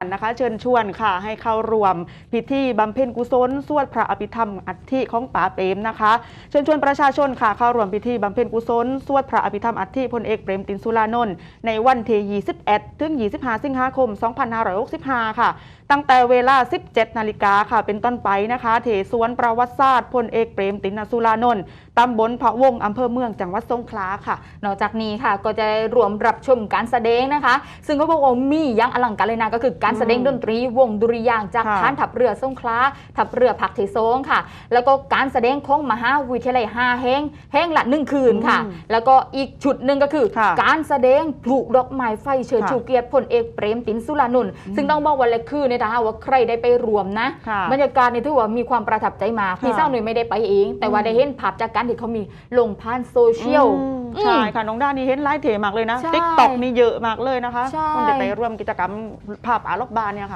นะคะเชิญชวนค่ะให้เข้าร่วมพิธีบำเพ็ญกุศล สวดพระอภิธรรมอัฐิของป๋าเปรมนะคะ เชิญชวนประชาชนค่ะเข้าร่วมพิธีบำเพ็ญกุศล สวดพระอภิธรรมอัฐิพลเอกเปรมตินสุรานนท์ในวันที่21 ถึง 25 สิงหาคม 2565 ค่ะ ตั้งแต่เวลา 17 นาฬิกาค่ะ เป็นต้นไปนะคะเถสวนประวัติศาสตร์พลเอกเปรมตินสุรานนท์ตำบลพะวงอำเภอเมืองจังหวัดสงขลาค่ะ นอกจากนี้ค่ะก็จะรวมรับชมการแสดงนะคะ ซึ่งเขาบอกว่ามีอยังอลังการเลยนะก็คือการแสดงอืมดนตรีวงดุริยางค์จากค่ะ ฐานทัพเรือสงขลาทัพเรือผักเทโซงค่ะ แล้วก็การแสดงของมหาวิทยาลัยห้าแห้งแห้งละหนึ่งคืนค่ะ อืมแล้วก็อีกชุดหนึ่งก็คือ ค่ะการแสดงปลูกดอกไม้ไฟเชิดค่ะ ชูเกียรติพลเอกเปรมตินสุรานนท์ซึ่งต้องบอกวันละคืนเนี่ยนะคะว่าใครได้ไปรวมนะ ค่ะ บรรยากาศเนี่ยถือว่ามีความประทับใจมากพี่ค่ะเศร้าหนุ่ยไม่ได้ไปเอง แต่ว่าอืมได้เห็นภาพจากการที่เขามีลงผ่านโซเชียลอืม ใช่ค่ะน้องด้านนี่เห็นไลฟ์เทมากเลยนะใช่ติ๊กต็อกนี่เยอะมากเลยนะคะ ใช่ คนเดี๋ยวไปร่วมกิจกรรมภาพอาลกบานเนี่ยค่ะ